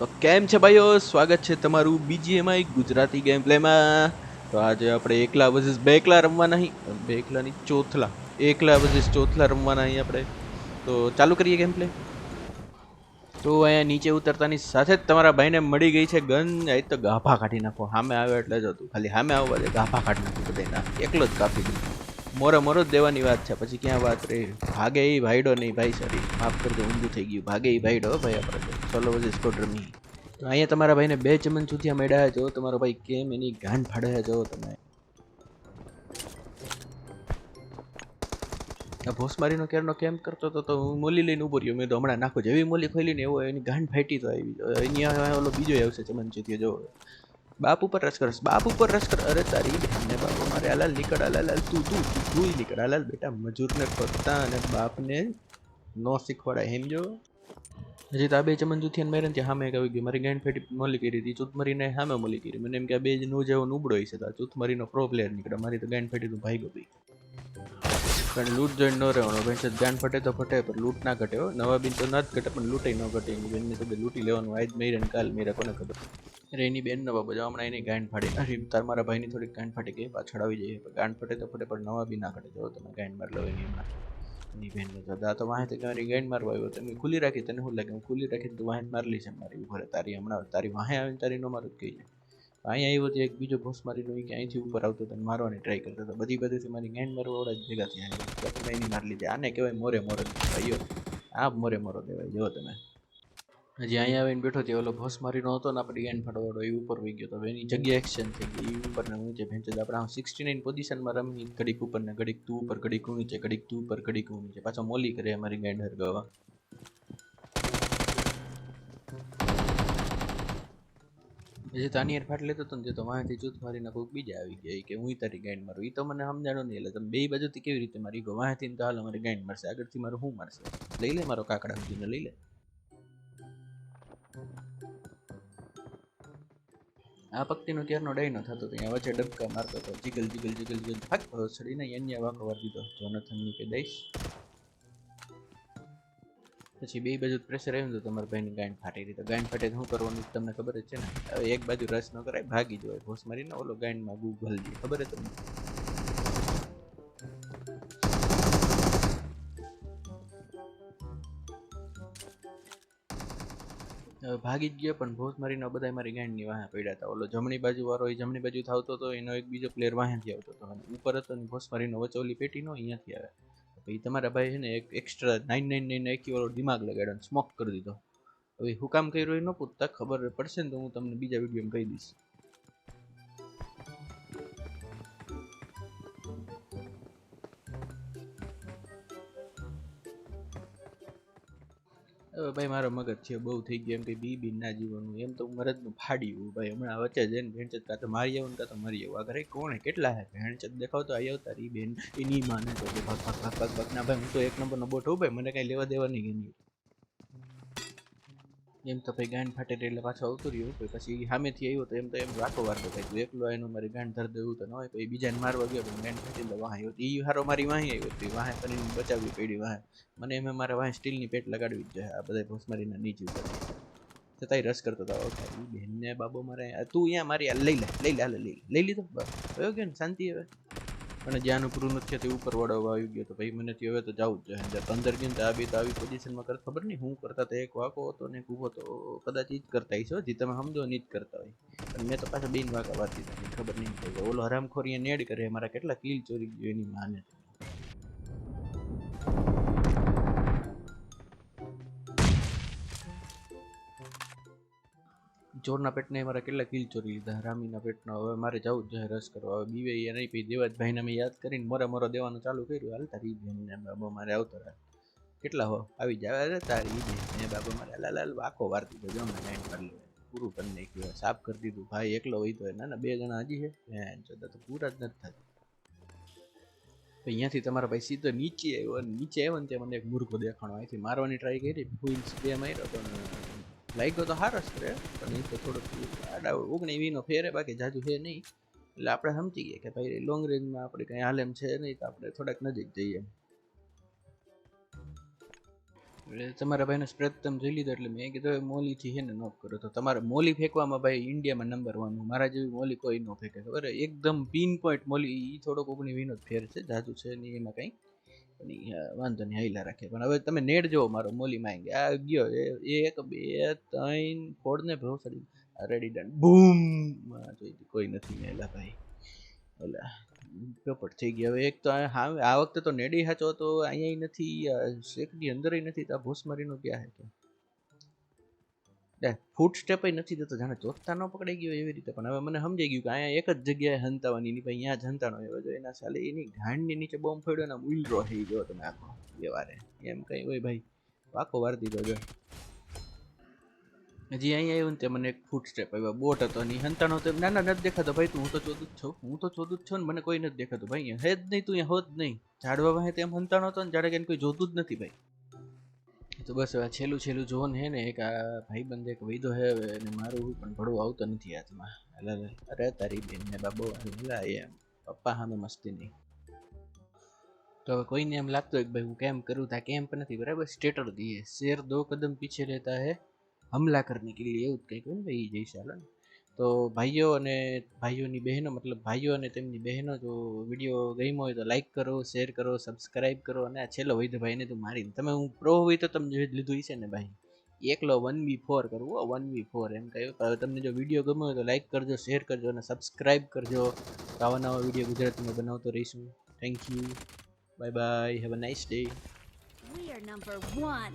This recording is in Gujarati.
તો કેમ છે ભાઈઓ? સ્વાગત છે તમારું બીજીએમઆઈ ગુજરાતી ગેમ પ્લેમાં તો આજે આપણે એકલા વર્સિસ બે એકલા રમવાના અહીં બે એકલાની ચોથલા. એકલા વર્સિસ ચોથલા રમવાના અહીં આપણે. તો ચાલુ કરીએ ગેમ પ્લે તો અહીંયા નીચે ઉતરતાની સાથે જ તમારા ભાઈને મળી ગઈ છે ગન આ તો ગાભા કાઢી નાખો. સામે આવ્યો એટલે જ હતું. ખાલી સામે આવવા દે. ગાભા કાઢી નાખો બધાના એકલો જ કાપી દીધું મોરે મોરો જ દેવાની વાત છે. પછી ક્યાં વાત રહી? ભાગે એ ભાઈડો નહીં, ભાઈ સોરી માફ કરજો, ઊંધું થઈ ગયું. ભાગે એ ભાઈડો ભાઈ, આપણે સોલો વજે સ્કોડ રમી તો અહીંયા તમારા ભાઈને બે ચમન ચૂથિયા મેળ્યા જો. તમારો ભાઈ કેમ એની ગાંઠ ફાડ્યા જો, તમે. આ ભોસમારીનો કેરનો કેમ કરતો હતો? તો હું મોલી લઈને ઊભો રહ્યો. મેં તો હમણાં નાખો જેવી મોલી ખોલી ને એવો એની ગાંઠ ફાટી તો આવી. એની ઓલો બીજો આવશે ચમન ચૂથિયો, જો. બાપ ઉપર રસ કરસ. બાપ ઉપર રસ કર. અરે તારી બહેનને બાપો, મારે આલાલ નીકળ આલાલ તું તું તું નીકળ. આલાલ બેટા મજૂરને ખોદતા અને બાપને ન શીખવાડાય. સમજો હજી તો બે ચમન જૂથી મેરે ત્યાં સામે કહ્યું ગઈ મારી ગાંઠ ફેટી મોલી કરી હતી. ચૂત મરીને સામે મોલી કરી. મને એમ કે બે નું જેવો નુબડો છે તો આ ચૂત મરીનો પ્રો પ્લેયર નીકળે. મારી તો ગાંઠ ફેટી તું ભાઈ ગઈ પણ લૂંટ જોઈને ન રહેવાનો. ભાઈ ગાંઠ ફટે તો ફટે, પણ લૂંટ ના ઘટે નવા બિન તો ના જ ઘટે, પણ લૂંટાઈ ન ઘટે. એની બેનને તો લૂંટી લેવાનું, આજ મેરે ને કાલ મેરા કોને ખબર? અરે એની બેન નવા બાબા જાઓ હમણાં એની ગાંઠ ફાડી. અરે, તાર મારા ભાઈની થોડીક ગાંઠ ફાટી ગઈ, પાછળ આવી જઈએ. પણ ગાંઠ ફટે તો ફટે, પણ નવા બી ના ઘટે. જો, તમે ગાંઠ માર લો એની હમણાં એની બેનને તો દા વાહે તો મારી ગાંઠ મારવા આવ્યો. તમે ખુલ્લી રાખી, તને શું લાગે? હું ખુલ્લી રાખી તું વાંહે મારલી છે મારી ઉપર તારી હમણાં, તારી વાંહે આવીને તારી ન મારું કહી જાય અહીંયા આવ્યો તો એક બીજો ભોસ મારીનો કે અહીંથી ઉપર આવતો હતો મારવાની ટ્રાય કરતો હતો. બધી બધીથી મારી ગાંઠ મારવા જ ભેગા થયા. તો તમે એની મારી લીધી. આને કહેવાય મોરે મોરો ભાઈઓ આ મોરે મોરો કહેવાય. જો તમે. હજી અહીંયા આવીને બેઠો તે ઓલો ભોસ મારીનો હતો ને આપણે ગાંઠ ફાટવાળો એ ઉપર વહી ગયો તો. એની જગ્યા એક્સચેન્જ થઈ ગઈ. એ ઉપર ને ઊંચે ભેંચે આપણે સિક્સટી નાઇન પોઝિશનમાં રમી ઘડીક ઉપર ને ઘડીક તું ઉપર, ઘડીક ઊંચે, ઘડીક તું ઉપર, ઘડીક ઊંચે. પાછો મોલી કરે અમારી ગાંઠ હરગાવા જે તાની ફાટ લેતો હતો ને તે તો વાંથી જૂથ મારીને કોઈક બીજા આવી ગયા. કે હું તારી ગાઈડ મારું. એ તો મને સમજાણો નહીં. એટલે તમે બે બાજુથી કેવી રીતે મારી ગયો વાંથી તો હાલ અમારી ગાઈડ મારશે. આગળથી મારું શું મારશે? લઈ લે મારો કાકડા સુધીને લઈ લે. આ પક્તિનો ક્યારનો ડાયનો થતો અહીંયા વચ્ચે ડબકા મારતો હતો. જીગલ જીગલ જીગલ જીગલ. ફાક છડીને અન્ય વાંકો વાર દીધો. જોનથનની કે દઈશ. પછી બે બાજુ પ્રેશર આવ્યું તો તમારા ભાઈની ગાંઠ ફાટી રહી. તો ગાંઠ ફાટે શું કરવાનું તમને ખબર જ છે ને? હવે એક બાજુ રસ ન કરાય, ભાગી જવાય. ભોસ મારીને ઓલો ગાંઠમાં ગૂગલ દે. ખબર જ તમને? ભાગી જ ગયા, પણ ભોસ મારીને બધા મારી ગાંડની વાહે પડ્યા હતા. ઓલો જમણી બાજુ વાળો એ જમણી બાજુ થાવતો હતો એનો એક બીજો પ્લેયર વાહેથી આવતો હતો. ઉપર હતો ને ભોસ મારીનો વચોલી પેટીનો અહીંયાથી આવે. પછી તમારા ભાઈ છે ને એક એક્સ્ટ્રા નાઇન નાઇન નાઇન એકી વાળો દિમાગ લગાડ્યો સ્મોક કરી દીધો. હવે હું કામ કર્યું એ ન પૂછતા ખબર પડશે ને તો હું તમને બીજા વિડીયોમાં કહી દઈશ. હવે ભાઈ, મારો મગજ છે, બહુ થઈ ગયો એમ કે બી બી ના જીવવાનું. એમ તો મરજનું ફાડ્યું ભાઈ. હમણાં વચ્ચે જઈને ભેણચત કાં તો મારી આવું કાં તો મરી આવું. આ ઘરે કોણ કેટલા હે? ભેણચત દેખાવ તો આવી તારી બેન એની માને તો ભાગ ભાગ ભાગ ભાગ ભાગ. ના ભાઈ, હું તો એક નંબરનો બોટ હોઉં ભાઈ. મને કાંઈ લેવા દેવા નહીં ગમી. એમ તો ભાઈ ગાંઠ ફાટે એટલે પાછો આવતો રહ્યો પછી પછી સામેથી આવ્યો તો એમ તો એમ વાતો વાતો તું એકલો એનું મારી ગાંઠ ધર દેવું તો ન હોય. પછી બીજાને મારવા ગયો પણ ગાંઠ ફાટી એટલે વાહ આવ્યો. એ હારો મારી વાહી આવ્યો હતી વાહે કરીને બચાવવી પડી વાહે. મને એમ મારે વાહે સ્ટીલની પેટ લગાડવી જ જોઈએ આ બધા ભોસમારીના નીચે ઉપર છતાંય રસ કરતો હતો ઓકે બેનને બાબો મારે તું અહીંયા મારી લઈ લે લઈ લે લઈ લે. લઈ લીધો? બસ. ગયો ને? શાંતિ હવે? પણ જ્યાંનું પૂરું નથી તે ઉપર વળવા આવી ગયો તો ભાઈ મને હવે તો જવું જ જોઈએ પંદર અંદર ગયો આ બી તો આવી પોઝિશનમાં કરતા ખબર નહીં, હું કરતા તો એક વાકો હતો ને એક ઊભો તો કદાચ એ જ કરતા હશો જે તમે સમજો ને જ કરતા હોય. પણ મેં તો પાછા બેન વાકા વાતી હતી ખબર નહીં. ઓલો હરામખોરી નેડ કરે, મારા કેટલા કિલ ચોરી ગયો એની માને ચોરના પેટને મારા કેટલા કિલ ચોરી લીધા? રામીના પેટનો. હવે મારે જવું જ રસ કરવા. હવે બીવે એ નહીં પછી દેવાજભાઈને મેં યાદ કરીને મોરે મોરો દેવાનું ચાલુ કર્યું. હાલ તારી બેનને બાબા મારે આવતો રહે કેટલા હો? આવી જાય અરે તારી બેન ને બાબા મારે. લાલ લાલ વાકો વારતી તો જમે લાઈન પર પૂરું કરી નાખ્યું. સાફ કરી દીધું. ભાઈ એકલો હોય તો ના ના બે જણા હજી છે. ભેણ ચોદા તો પૂરા જ નથી થતા. અહીંયાથી તમારા ભાઈ સીધો નીચે આવ્યો નીચે આવ્યો ને ત્યાં મને એક મૂર્ખો દેખાણો. અહીંથી મારવાની ટ્રાય કરી. ફૂલ બે માર્યો પણ લાગ્યો તો હારસ રહે પણ એ તો થોડોક આડા ઓગણી વીનો ફેરે બાકી જાજુ છે નહીં. એટલે આપણે સમજી ગયા કે ભાઈ લોંગ રેન્જમાં આપણે કંઈ હાલેમ છે નહીં, તો આપણે થોડાક નજીક જઈએ એટલે તમારા ભાઈને સ્પ્રેડ તમે જોઈ લીધો એટલે મેં કીધું મોલીથી છે ને નોક કરો. તો તમારે મોલી ફેંકવામાં ભાઈ ઇન્ડિયામાં નંબર વન મારા જેવી મોલી કોઈ ન ફેંકે. ખબર હે? એકદમ પિન પોઈન્ટ મોલી એ થોડોક ઓગણી વીનો જ ફેર છે, જાજુ છે નહીં, એમાં કંઈ. પણ વાંધો નહીં હાઈલા રાખે. પણ હવે તમે નેટ જોવો મારો, મોલી માં આ ગયો એક, બે, ત્રણ ફોડ ને ભવસડી રેડી ડન બૂમ! કોઈ નથી મેલા ભાઈ. ઓલા ચોપટ થઈ ગયા હવે એક તો હા, આ વખતે તો નેડી હાચો તો અહીંયા નથી શેકની અંદર નથી, તો આ ભૂસમારીનો ક્યાં હે ફૂટ સ્ટેપ નથી દેતો. જાણે ચોથતા ન પકડાઈ ગયો એવી રીતે. પણ હવે મને સમજાઈ ગયું કે અહીંયા એક જ જગ્યાએ હંતાવાની ની ભાઈ અહીંયા જ હંતાણો એવો જો એના સાલે એની ઢાંડની નીચે બોમ્બ ફોડ્યો ને ઉલરો થઈ ગયો તમે આખો વ્યવહારે. એમ કઈ હોય ભાઈ. પાકો વાર દીધો જો. હજી અહીંયા આવ્યું ને તે મને એક ફૂટ સ્ટેપ આવ્યો. બોટ હતો ની હંતાણો તો ના ના નથી દેખાતો ભાઈ, તું હું તો ચોદું જ છું. હું તો ચોદું જ છું ને મને કોઈ નથી દેખાતું ભાઈ. હે જ નહીં, તું અહીંયા હોત નહીં. ઝાડવા પાસે તેમ હંતાણો હતો ને, જાણે કે કોઈ જોતું જ નથી ભાઈ. તો બસ હવે છેલ્લું છેલ્લું જોન હે ને, એક આ ભાઈ બંધ એક વૈદો હે હવે, અને મારું પણ ભળવું આવતો નથી હાથમાં. એટલે અરે તારી બેન ને બાબો લા એમ. પપ્પા સામે મસ્તી નહીં. તો હવે કોઈને એમ લાગતું હોય કે ભાઈ હું કેમ કરું, તા કેમ્પ નથી. બરાબર, સ્ટેટર દઈએ શેર દો, કદમ પીછે રહેતા હે. હમલા કરને કે એવું જ કંઈક હોય ને ભાઈ જય ચાલે ને. તો ભાઈઓ અને ભાઈઓની બહેનો, મતલબ ભાઈઓ અને તેમની બહેનો જો વીડિયો ગમ્યો હોય તો લાઈક કરો શેર કરો સબસ્ક્રાઈબ કરો અને આ છેલ્લો વૈદ્યભાઈને ભાઈને તું મારીને. તમે હું પ્રો હોય તો તમે જોઈ લીધું છે ને ભાઈ? એકલો વન વી ફોર કરવું વન વી ફોર એમ કહ્યું હવે તમને જો વીડિયો ગમ્યો હોય તો લાઈક કરજો શેર કરજો અને સબસ્ક્રાઈબ કરજો. આવા નવા વીડિયો ગુજરાતીમાં બનાવતો રહીશું. Thank you bye bye have a nice day We are number one.